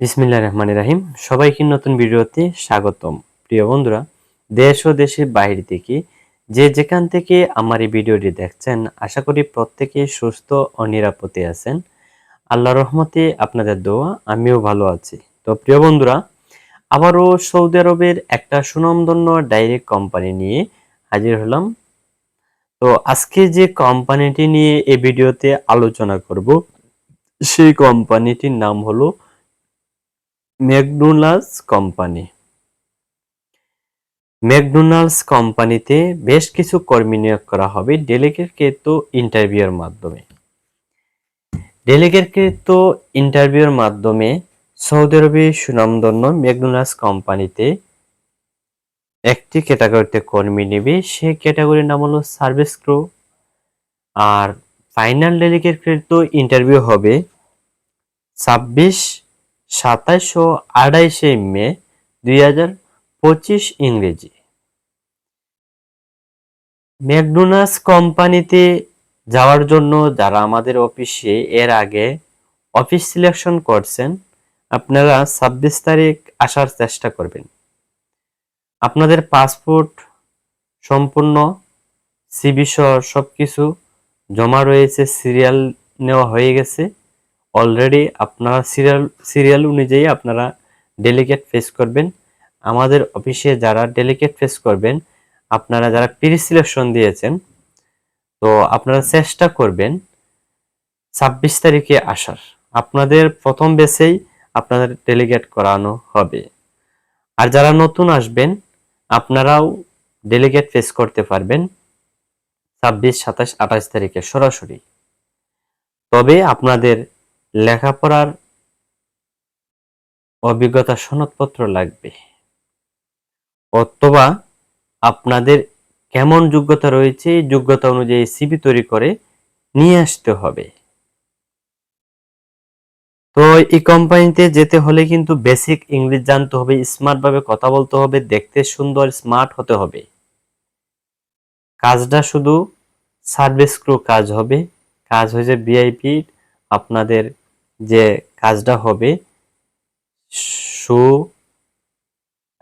বিসমিল্লাহ রহমান রাহিম। সবাইকে নতুন ভিডিওতে স্বাগতম। প্রিয় বন্ধুরা, দেশ ও দেশের বাইরে থেকে যে যেখান থেকে আমার এই ভিডিওটি দেখছেন, আশা করি প্রত্যেকে সুস্থ ও নিরাপদে আছেন। আল্লাহ রহমতে আপনাদের দোয়া, আমিও ভালো আছি। তো প্রিয় বন্ধুরা, আবারও সৌদি আরবের একটা সুনামধন্য ডাইরেক্ট কোম্পানি নিয়ে হাজির হলাম। তো আজকে যে কোম্পানিটি নিয়ে এই ভিডিওতে আলোচনা করব, সেই কোম্পানিটির নাম হলো ম্যাকডোনাল্ডস কোম্পানি। ম্যাকডোনাল্ডস কোম্পানিতে বেশ কিছু কর্মী নিয়োগ করা হবে ডেলিগেটকৃত ইন্টারভিউয়ের মাধ্যমে। ডেলিগেটকৃত ইন্টারভিউয়ের মাধ্যমে সৌদি আরবে সুনামধন্য ম্যাকডোনাল্ডস কোম্পানিতে একটি ক্যাটাগরিতে কর্মী নেবে। সেই ক্যাটাগরির নাম হলো সার্ভিস ক্রু। আর ফাইনাল ডেলিগেটকৃত ইন্টারভিউ হবে ছাব্বিশ সাতাশ আড়াইশে মে দুই হাজার পঁচিশ ইংরেজি। ম্যাকডোনাল্ডস কোম্পানিতে যাওয়ার জন্য যারা আমাদের অফিসে এর আগে অফিস সিলেকশন করছেন, আপনারা ছাব্বিশ তারিখ আসার চেষ্টা করবেন। আপনাদের পাসপোর্ট সম্পূর্ণ সিবি সহ সব কিছু জমা রয়েছে, সিরিয়াল নেওয়া হয়ে গেছে। অলরেডি আপনারা সিরিয়াল সিরিয়াল অনুযায়ী আপনারা ডেলিগেট ফেস করবেন। আমাদের অফিসে যারা ডেলিগেট ফেস করবেন, আপনারা যারা প্রি সিলেকশন দিয়েছেন, তো আপনারা চেষ্টা করবেন ছাব্বিশ তারিখে আসার। আপনাদের প্রথম বেসেই আপনাদের ডেলিগেট করানো হবে। আর যারা নতুন আসবেন, আপনারাও ডেলিগেট ফেস করতে পারবেন ছাব্বিশ, সাতাশ, আঠাশ তারিখে সরাসরি। তবে আপনাদের লেখাপড়ার অভিজ্ঞতা সনদপত্র লাগবে। অথবা আপনাদের কেমন যোগ্যতা রয়েছে, যোগ্যতা অনুযায়ী সিবি তৈরি করে নিয়ে আসতে হবে। তো এই কোম্পানিতে যেতে হলে কিন্তু বেসিক ইংলিশ জানতে হবে স্মার্ট ভাবে কথা বলতে হবে, দেখতে সুন্দর স্মার্ট হতে হবে। কাজটা শুধু সার্ভিস ক্রু কাজ হবে, কাজ হয়েছে ভিআইপি আপনাদের যে কাজটা হবে, শু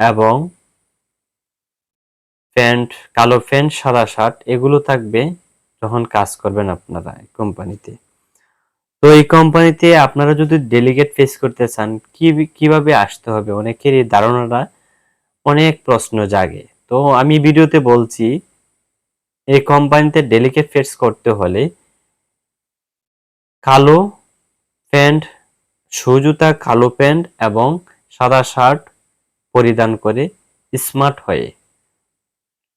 এবং প্যান্ট, কালো প্যান্ট, সাদা শার্ট, এগুলো থাকবে যখন কাজ করবেন আপনারা কোম্পানিতে। তো এই কোম্পানিতে আপনারা যদি ডেলিগেট ফেস করতে চান, কি, কীভাবে আসতে হবে? অনেকের এই ধারণাটা অনেক প্রশ্ন জাগে। তো আমি ভিডিওতে বলছি, এই কোম্পানিতে ডেলিগেট ফেস করতে হলে কালো প্যান্ট সুজুতা কালো প্যান্ট এবং সাদা শার্ট পরিধান করে স্মার্ট হয়ে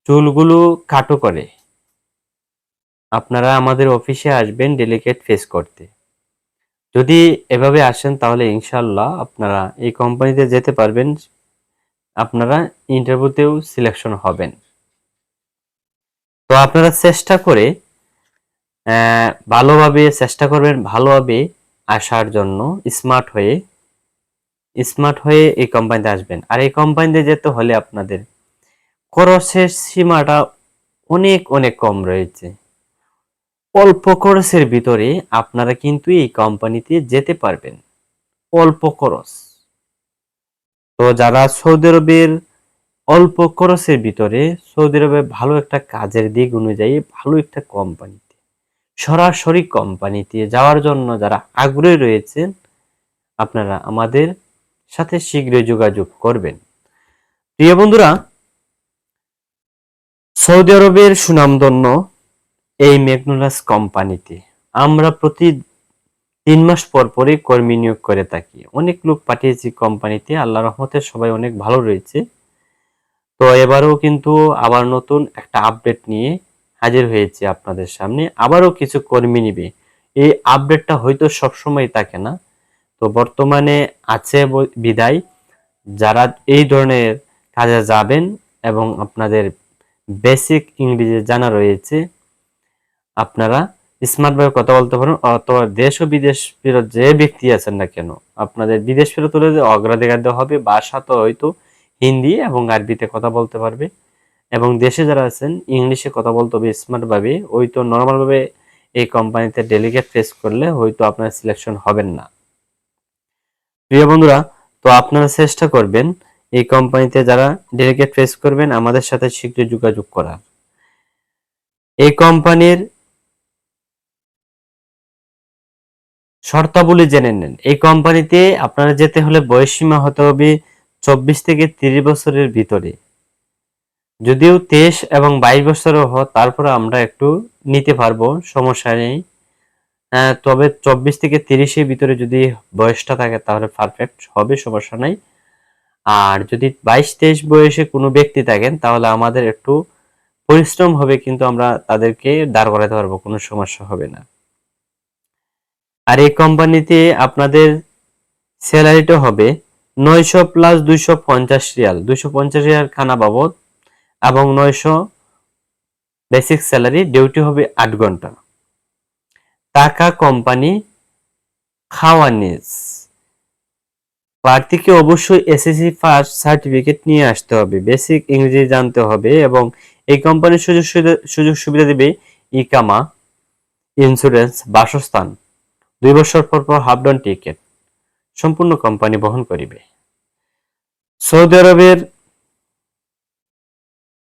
চুলগুলো কাটো করে। আপনারা আমাদের অফিসে আসবেন ডেলিগেট ফেস করতে। যদি এভাবে আসেন তাহলে ইনশাল্লাহ আপনারা এই কোম্পানিতে যেতে পারবেন, আপনারা ইন্টারভিউতেও সিলেকশন হবেন। তো আপনারা চেষ্টা করে ভালোভাবে, চেষ্টা করবেন ভালোভাবে আসার জন্য স্মার্ট হয়ে স্মার্ট হয়ে এই কোম্পানিতে আসবেন। আর এই কোম্পানিতে যেতে হলে আপনাদের খরচের সীমাটা অনেক অনেক কম রয়েছে। অল্প খরচের ভিতরে আপনারা কিন্তু এই কোম্পানিতে যেতে পারবেন। অল্প খরচ তো যারা সৌদি আরবের অল্প খরচের ভিতরে, সৌদি আরবে ভালো একটা কাজের দিক অনুযায়ী ভালো একটা কোম্পানিতে সরাসরি কোম্পানিতে যাওয়ার জন্য যারা আগ্রহী রয়েছেন, আপনারা আমাদের সাথে শীঘ্রই যোগাযোগ করবেন। প্রিয় বন্ধুরা, সৌদি আরবের সুনামধন্য এই ম্যাগনোলাস কোম্পানিতে আমরা প্রতি তিন মাস পর পরই কর্মী নিয়োগ করে থাকি। অনেক লোক পাঠিয়েছি কোম্পানিতে আল্লাহ রহমতে সবাই অনেক ভালো রয়েছে। তো এবারও কিন্তু আবার নতুন একটা আপডেট নিয়ে হাজির হয়েছে আপনাদের সামনে। আবারও কিছু কর্মী নিবে। এই আপডেটটা হয়তো সবসময় থাকে না। তো বর্তমানে আছে বিদায়। যারা এই ধরনের কাজে যাবেন এবং আপনাদের বেসিক ইংরেজি জানা রয়েছে, আপনারা স্মার্টভাবে কথা বলতে পারেন অথবা দেশ ও বিদেশ ফেরত যে ব্যক্তি আছেন না কেন, আপনাদের বিদেশ ফেরত হলে অগ্রাধিকার দেওয়া হবে বাসা তো হয়তো হিন্দি এবং আরবিতে কথা বলতে পারবে। এবং দেশে যারা আছেন, ইংলিশে কথা বলতে হবে স্মার্টভাবে ওই তো নর্মালভাবে এই কোম্পানিতে ডেলিগেট ফেস করলে হয়তো আপনার সিলেকশন হবেন না। প্রিয় বন্ধুরা, তো আপনারা চেষ্টা করবেন এই কোম্পানিতে যারা ডেলিগেট ফেস করবেন, আমাদের সাথে শীঘ্রই যোগাযোগ করার। এই কোম্পানির শর্তাবলী জেনে নেন। এই কোম্পানিতে আপনারা যেতে হলে বয়সসীমা হতে হবে চব্বিশ থেকে তিরিশ বছরের ভিতরে। যদিও তেইশ এবং বাইশ বছরও হয় তারপরে আমরা একটু নিতে পারব সমস্যা নেই। আহ, তবে চব্বিশ থেকে তিরিশের ভিতরে যদি বয়সটা থাকে তাহলে পারফেক্ট হবে সমস্যা নাই। আর যদি বাইশ তেইশ বয়সে কোনো ব্যক্তি থাকেন তাহলে আমাদের একটু পরিশ্রম হবে কিন্তু আমরা তাদেরকে দাঁড় করাতে পারব কোনো সমস্যা হবে না। আর এই কোম্পানিতে আপনাদের স্যালারিটা হবে নয়শো প্লাস দুইশো পঞ্চাশ রিয়াল। দুইশো পঞ্চাশ রিয়াল খানা বাবদ এবং নয়শো বেসিক স্যালারি ডিউটি হবে আট ঘণ্টা। টাকা কোম্পানি খাওয়া নিজ প্রার্থীকে অবশ্যই এসএসসি ফার্স্ট সার্টিফিকেট নিয়ে আসতে হবে। বেসিক ইংরেজি জানতে হবে এবং এই কোম্পানির সুযোগ সুবিধা সুযোগ সুবিধা দিবে ইকামা ইন্স্যুরেন্স বাসস্থান। দুই বছর পর পর হাফ ডাউন টিকেট সম্পূর্ণ কোম্পানি বহন করিবে। সৌদি আরবের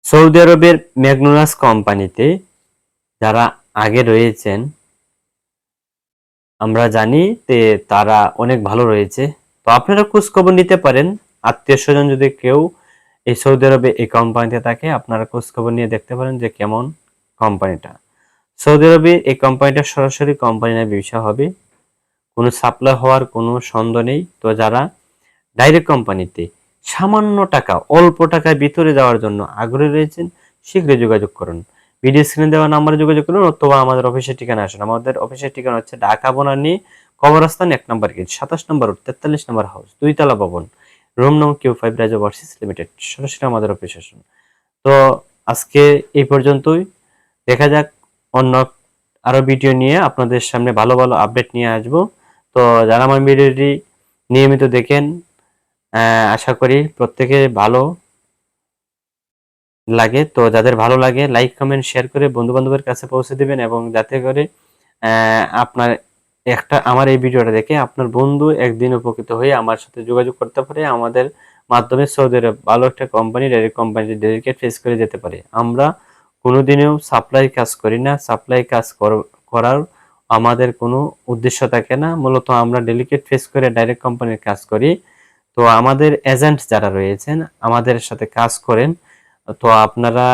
সৌদি আরবের ম্যাগনোনাস কোম্পানিতে যারা আগে রয়েছেন, আমরা জানি যে তারা অনেক ভালো রয়েছে। তো আপনারা খোঁজ খবর নিতে পারেন। আত্মীয় স্বজন যদি কেউ এই সৌদি আরবে এই কোম্পানিতে থাকে, আপনারা খোঁজ খবর নিয়ে দেখতে পারেন যে কেমন কোম্পানিটা। সৌদি আরবে এই কোম্পানিটা সরাসরি কোম্পানি না ব্যবসা হবে। কোনো সাপ্লাই হওয়ার কোনো সন্দেহ নেই। তো যারা ডাইরেক্ট কোম্পানিতে সামান্য টাকা, অল্প টাকায় ভিতরে যাওয়ার জন্য আগ্রহী রয়েছেন, শীঘ্রই যোগাযোগ করুন। ভিডিও স্ক্রিনে দেওয়া নাম্বারে যোগাযোগ করুন অথবা আমাদের অফিসের ঠিকানা আসুন। আমাদের অফিসের ঠিকানা হচ্ছে ঢাকা, বনানী, কবরস্থান, এক নম্বর গেট, সাতাশ নম্বর তেতাল্লিশ নম্বর হাউস, দুইতলা ভবন, রুম নং কিউ ফাইভ রাজা ভার্সিস লিমিটেড। সরাসরি আমাদের অফিসে আসুন। তো আজকে এই পর্যন্তই। দেখা যাক অন্য আরও ভিডিও নিয়ে আপনাদের সামনে ভালো ভালো আপডেট নিয়ে আসব। তো যারা আমার ভিডিওটি নিয়মিত দেখেন আশা করি প্রত্যেকে ভালো লাগে। তো যাদের ভালো লাগে লাইক কমেন্ট শেয়ার করে বন্ধু বান্ধবের কাছে পৌঁছে দিবেন এবং যাতে করে আপনার একটা, আমার এই ভিডিওটা দেখে আপনার বন্ধু একদিন উপকৃত হয়ে আমার সাথে যোগাযোগ করতে পারে। আমাদের মাধ্যমে সৌদি আরব ভালো একটা company direct company delegate face করে যেতে পারে। আমরা কোনোদিনও সাপ্লাই কাজ করি না। সাপ্লাই কাজ কর- করার আমাদের কোনো উদ্দেশ্য থাকে না। মূলত আমরা ডেলিকেট ফেস করে ডাইরেক্ট কোম্পানির কাজ করি। তো আমাদের এজেন্ট যারা রয়েছেন, আমাদের সাথে কাজ করেন। তো আপনারা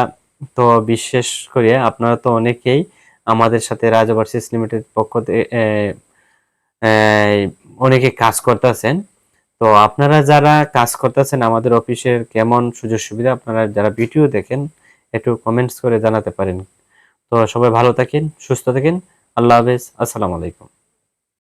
তো বিশেষ করে আপনারা তো অনেকেই আমাদের সাথে রাজা লিমিটেড পক্ষ থেকে অনেকে কাজ করতেছেন। তো আপনারা যারা কাজ করতেছেন, আমাদের অফিসের কেমন সুযোগ সুবিধা, আপনারা যারা ভিডিও দেখেন, একটু কমেন্টস করে জানাতে পারেন। তো সবাই ভালো থাকেন, সুস্থ থাকেন। আল্লাহ হাফেজ, আসসালামু আলাইকুম।